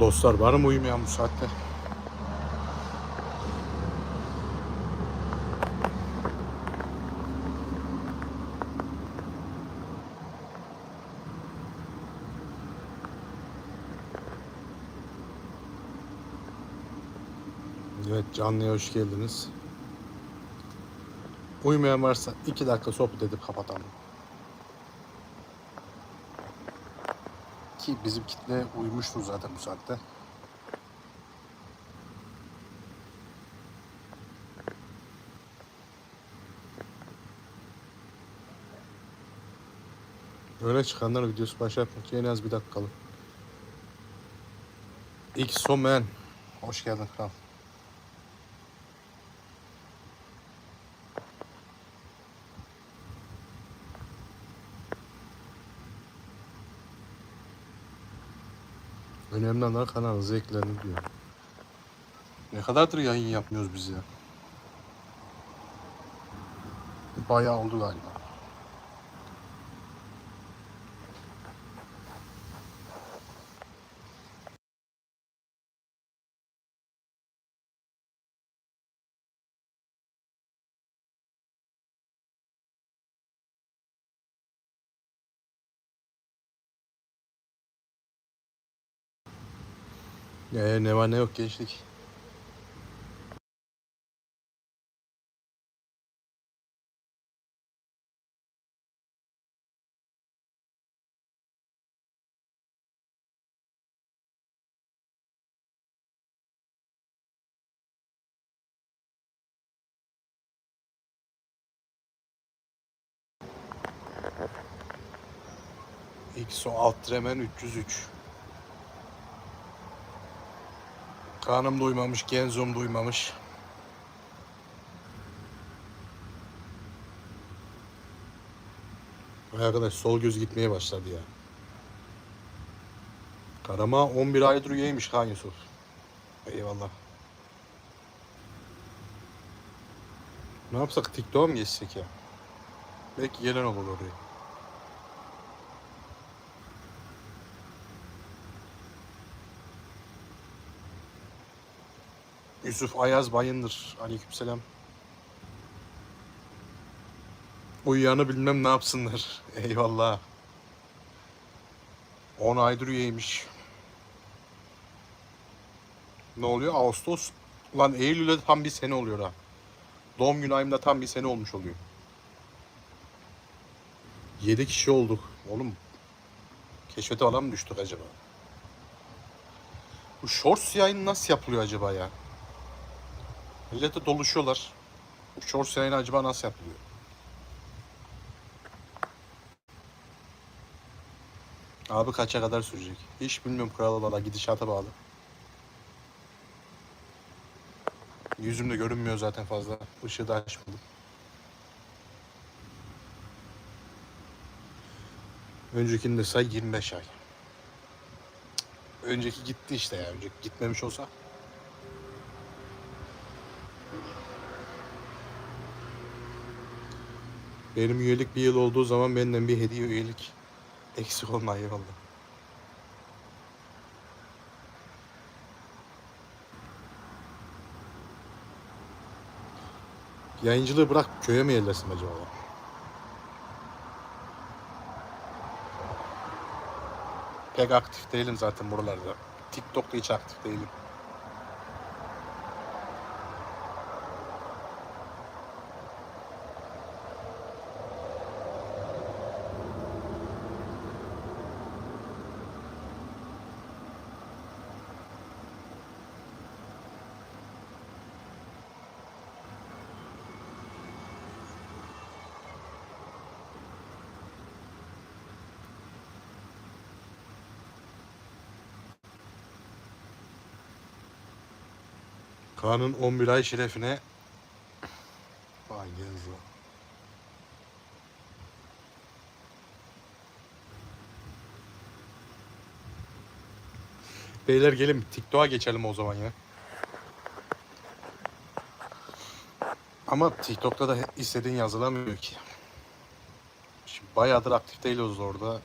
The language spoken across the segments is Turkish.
Dostlar var mı uyumayan bu saatte? Evet canlıya hoş geldiniz. Uyumayan varsa iki dakika sohbet edip kapatalım. Ki bizim kitle uyumuştur zaten bu saatte. Öne çıkanlar videosu başlatmak için en az bir dakikalık. İlk son men. Hoş geldin kral. Önemli olan kanalınıza eklenin diyor. Ne kadardır yayın yapmıyoruz biz ya? Bayağı oldu galiba. Ee, ne var ne yok gençlik. XO Altremen 303. Kanım duymamış, genzom duymamış. Vay arkadaş sol göz gitmeye başladı ya. Karama 11 aydır üyeymiş Kaan Yusuf. Eyvallah. Ne yapsak TikTok'a mı geçsek ya? Belki gelen olur oraya. Yusuf Ayaz Bayındır. Aleykümselam. Uyuyanı bilmem ne yapsınlar. Eyvallah. 10 aydır üyeymiş. Ne oluyor? Ağustos. Lan Eylül'e tam bir sene oluyor ha. Doğum günü ayımda tam bir sene olmuş oluyor. 7 kişi olduk. Oğlum keşfete falan mı düştük acaba? Bu shorts yayını nasıl yapılıyor acaba ya? Millete doluşuyorlar. Bu yayını acaba nasıl yapılıyor? Abi kaça kadar sürecek? Hiç bilmiyorum kral valla gidişata bağlı. Yüzüm de görünmüyor zaten fazla. Işığı da açmadım. Öncekini de say 25 ay. Önceki gitti işte ya. Önceki gitmemiş olsa. Benim üyelik bir yıl olduğu zaman benden bir hediye üyelik eksik olma eyvallah. Yayıncılığı bırak köye mi yerleşsin acaba? Pek aktif değilim zaten buralarda. TikTok'ta hiç aktif değilim. Kaan'ın 11 ay şerefine Vay genzo. Beyler gelin TikTok'a geçelim o zaman ya. Ama TikTok'ta da istediğin yazılamıyor ki. Şimdi bayağıdır aktif değiliz orada.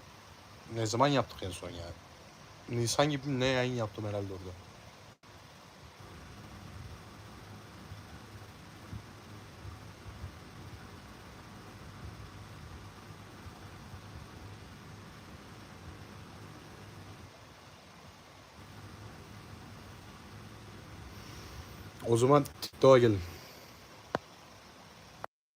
Ne zaman yaptık en son yani? Nisan gibi ne yayın yaptım herhalde orada. O zaman TikTok'a gelin.